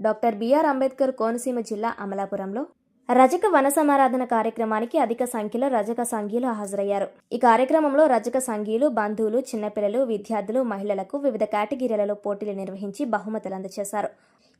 Doctor BR Ambedkar Konaseema జిల్లా అమలాపురంలో రజక వన సమారాధన కార్యక్రమానికి అధిక సంఖ్యలో రజక సంఘీయులు హాజరయ్యారు. ఈ కార్యక్రమంలో రజక సంఘీయులు బంధువులు చిన్నపిల్లలు విద్యార్థులు మహిళలకు వివిధ కేటగిరీలలో పోటీలు నిర్వహించి బహుమతులు అందజేశారు.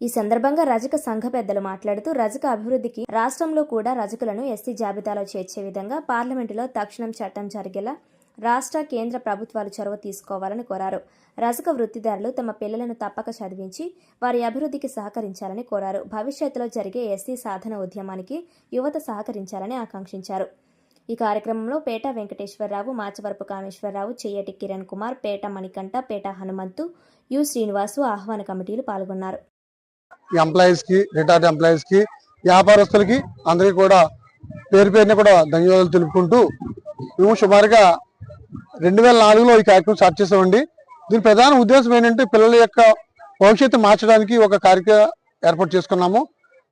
ఈ సందర్భంగా రజక సంఘ పెద్దలు మాట్లాడుతూ రజక అభివృద్ధికి రాష్ట్రంలో కూడా రజకులను ఎస్సీ జాబితాలో చేర్చే విధంగా పార్లమెంటులో తక్షణం చట్టం జరిగేలా రాష్ట్ర కేంద్ర ప్రభుత్వాలు చొరవ తీసుకోవాలని కోరారు. రజక వృత్తిదారులు తమ పిల్లలను తప్పక చదివించి వారి అభివృద్ధికి సహకరించాలని కోరారు. భవిష్యత్తులో జరిగే ఎస్సీ సాధన ఉద్యమానికి యువత సహకరించాలని ఆకాంక్షించారు. ఈ కార్యక్రమంలో పేట వెంకటేశ్వరరావు మాచవరపు కామేశ్వరరావు చెయ్యటి కిరణ్ కుమార్ పేట మణికంఠ పేట హనుమంతు యు. శ్రీనివాసు ఆహ్వాన కమిటీలు పాల్గొన్నారు. ఎంప్లాయీస్కి రిటైర్డ్ ఎంప్లాయీస్కి వ్యాపారస్తులకి అందరికీ కూడా పేరు పేరున కూడా ధన్యవాదాలు తెలుపుకుంటూ మేము సుమారుగా రెండు వేల నాలుగులో ఈ కార్యక్రమం స్టార్ట్ చేసామండి దీని ప్రధాన ఉద్దేశం ఏంటంటే పిల్లల యొక్క భవిష్యత్తు మార్చడానికి ఒక కార్యక్రమం ఏర్పాటు చేసుకున్నాము.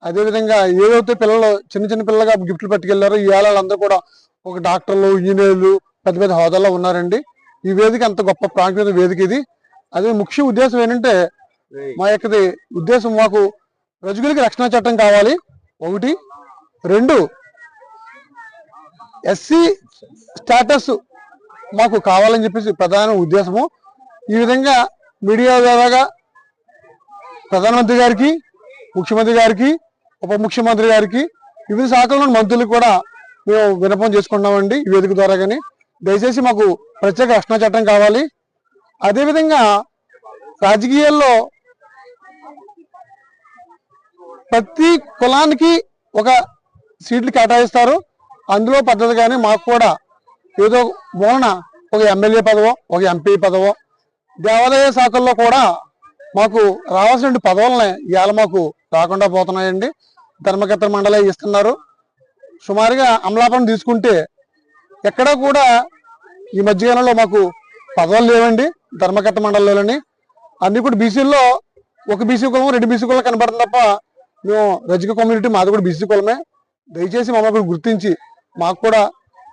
అదేవిధంగా ఏదైతే పిల్లలు చిన్న చిన్న పిల్లలుగా గిఫ్ట్లు పట్టుకెళ్ళారో ఈ ఏళ్ళందరూ వాళ్ళందరూ కూడా ఒక డాక్టర్లు ఇంజనీర్లు పెద్ద పెద్ద హోదాలో ఉన్నారండి. ఈ వేదిక అంత గొప్ప ప్రాముఖ్యత వేదిక ఇది. అదే ముఖ్య ఉద్దేశం ఏంటంటే మా యొక్కది ఉద్దేశం మాకు రజకులకి రక్షణ చట్టం కావాలి. ఒకటి. రెండు. ఎస్సీ స్టేటస్ మాకు కావాలని చెప్పేసి ప్రధాన ఉద్దేశము. ఈ విధంగా మీడియా ద్వారాగా ప్రధానమంత్రి గారికి ముఖ్యమంత్రి గారికి ఉప ముఖ్యమంత్రి గారికి వివిధ శాఖల మంత్రులకు కూడా మేము విన్నపం చేసుకుంటామండి ఈ వేదిక ద్వారా కానీ దయచేసి మాకు ప్రత్యేక రక్షణ చట్టం కావాలి. అదేవిధంగా రాజకీయాల్లో ప్రతి కులానికి ఒక సీట్లు కేటాయిస్తారు. అందులో పద్ధతిగానే మాకు కూడా ఏదో మూలన ఒక ఎమ్మెల్యే పదవో ఒక ఎంపీ పదవో. దేవాలయ శాఖల్లో కూడా మాకు రావాల్సిన పదవులని ఇవాళ మాకు రాకుండా పోతున్నాయండి. ధర్మకర్త మండలి ఇస్తున్నారు. సుమారుగా అమలాపురం తీసుకుంటే ఎక్కడా కూడా ఈ మధ్యకాలంలో మాకు పదవులు లేవండి ధర్మకర్త మండలిలోని. అన్ని కూడా బీసీల్లో ఒక బీసీ కులం రెండు బీసీ కులం కనబడుతుంది తప్ప మేము రజక కమ్యూనిటీ మాది కూడా బీసీ కులమే. దయచేసి మమ్మల్ని గుర్తించి మాకు కూడా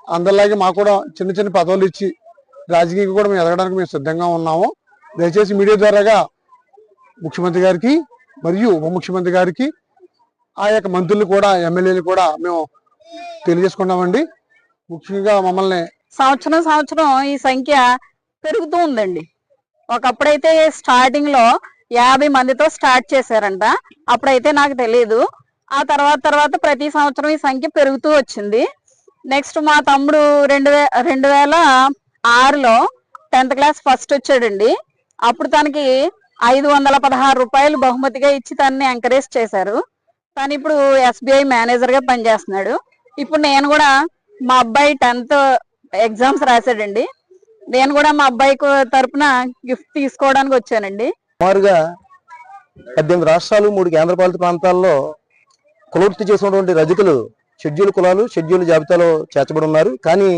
అందరిలాగే మాకు కూడా చిన్న చిన్న పదవులు ఇచ్చి రాజకీయంగా కూడా మేము ఎదగడానికి మేము సిద్ధంగా ఉన్నాము. దయచేసి మీడియా ద్వారాగా ముఖ్యమంత్రి గారికి మరియు ఉప ముఖ్యమంత్రి గారికి ఆ యొక్క మంత్రులు కూడా ఎమ్మెల్యేలు కూడా మేము తెలియజేసుకున్నామండి ముఖ్యంగా మమ్మల్ని సంవత్సరం సంవత్సరం ఈ సంఖ్య పెరుగుతూ ఉందండి. ఒకప్పుడైతే స్టార్టింగ్లో యాభై మందితో స్టార్ట్ చేశారంట. అప్పుడైతే నాకు తెలియదు ఆ తర్వాత తర్వాత ప్రతి సంవత్సరం ఈ సంఖ్య పెరుగుతూ వచ్చింది. నెక్స్ట్ మా తమ్ముడు రెండు వే రెండు వేల ఆరులో టెన్త్ క్లాస్ ఫస్ట్ వచ్చాడండి. అప్పుడు తనకి ఐదు వందల పదహారు రూపాయలు బహుమతిగా ఇచ్చి తనని ఎంకరేజ్ చేశారు. తను ఇప్పుడు ఎస్బీఐ మేనేజర్గా పనిచేస్తున్నాడు. ఇప్పుడు నేను కూడా మా అబ్బాయి టెన్త్ ఎగ్జామ్స్ రాశాడండి. నేను కూడా మా అబ్బాయి తరపున గిఫ్ట్ తీసుకోవడానికి వచ్చానండి. సుమారుగా పద్దెనిమిది రాష్ట్రాలు మూడు కేంద్రపాలిత ప్రాంతాల్లో కులవృత్తి చేసినటువంటి రజకులు షెడ్యూల్ కులాలు షెడ్యూల్ జాబితాలో చేర్చబడి ఉన్నారు. కానీ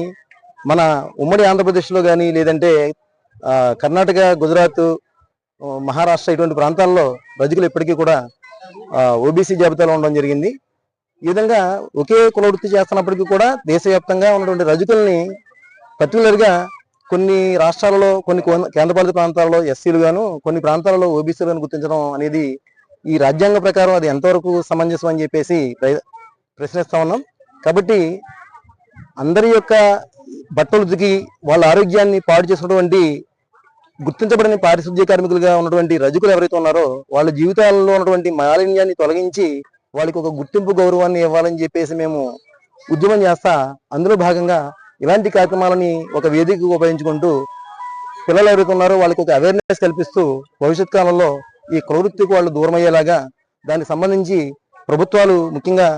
మన ఉమ్మడి ఆంధ్రప్రదేశ్లో కానీ లేదంటే కర్ణాటక గుజరాత్ మహారాష్ట్ర ఇటువంటి ప్రాంతాల్లో రజకులు ఇప్పటికీ కూడా ఓబీసీ జాబితాలో ఉండడం జరిగింది. ఈ విధంగా ఒకే కులవృత్తి చేస్తున్నప్పటికీ కూడా దేశవ్యాప్తంగా ఉన్నటువంటి రజకుల్ని పర్టికులర్గా కొన్ని రాష్ట్రాలలో కొన్ని కేంద్రపాలిత ప్రాంతాల్లో ఎస్సీలు గాను కొన్ని ప్రాంతాలలో ఓబీసీలను గుర్తించడం అనేది ఈ రాజ్యాంగ ప్రకారం అది ఎంతవరకు సమంజసం అని చెప్పేసి ప్రశ్నిస్తా ఉన్నాం. కాబట్టి అందరి యొక్క బట్టలు దిగి వాళ్ళ ఆరోగ్యాన్ని పాడు చేసినటువంటి గుర్తించబడిన పారిశుద్ధ్య కార్మికులుగా ఉన్నటువంటి రజకులు ఎవరైతే ఉన్నారో వాళ్ళ జీవితాలలో ఉన్నటువంటి మాలిన్యాన్ని తొలగించి వాళ్ళకి ఒక గుర్తింపు గౌరవాన్ని ఇవ్వాలని చెప్పేసి మేము ఉద్యమం చేస్తా అందులో భాగంగా ఇలాంటి కార్యక్రమాలని ఒక వేదికగా ఉపయోగించుకుంటూ పిల్లలు ఎవరైతే ఉన్నారో వాళ్ళకి ఒక అవేర్నెస్ కల్పిస్తూ భవిష్యత్ కాలంలో ఈ ప్రవృత్తికి వాళ్ళు దూరమయ్యేలాగా దానికి సంబంధించి ప్రభుత్వాలు ముఖ్యంగా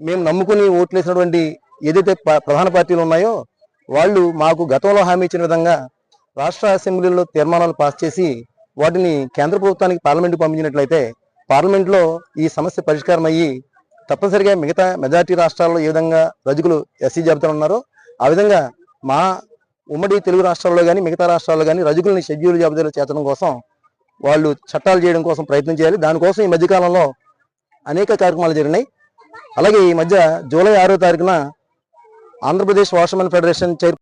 మేము నమ్ముకుని ఓట్లేసినటువంటి ఏదైతే ప- ప్రధాన పార్టీలు ఉన్నాయో వాళ్ళు మాకు గతంలో హామీ ఇచ్చిన విధంగా రాష్ట్ర అసెంబ్లీలో తీర్మానాలు పాస్ చేసి వాటిని కేంద్ర ప్రభుత్వానికి పార్లమెంట్కి పంపించినట్లయితే పార్లమెంట్లో ఈ సమస్య పరిష్కారం అయ్యి తప్పనిసరిగా మిగతా మెజార్టీ రాష్ట్రాల్లో ఏ విధంగా రజకులు ఎస్సీ జాబితాలో ఉన్నారో ఆ విధంగా మా ఉమ్మడి తెలుగు రాష్ట్రాల్లో కానీ మిగతా రాష్ట్రాల్లో కానీ రజకుల్ని షెడ్యూల్ జాబితాలో చేర్చడం కోసం వాళ్ళు చట్టాలు చేయడం కోసం ప్రయత్నం చేయాలి. దానికోసం ఈ మధ్యకాలంలో అనేక కార్యక్రమాలు జరిగినాయి. అలాగే ఈ మధ్య జూలై ఆరో తారీఖున ఆంధ్రప్రదేశ్ వాషర్మెన్ ఫెడరేషన్ చైర్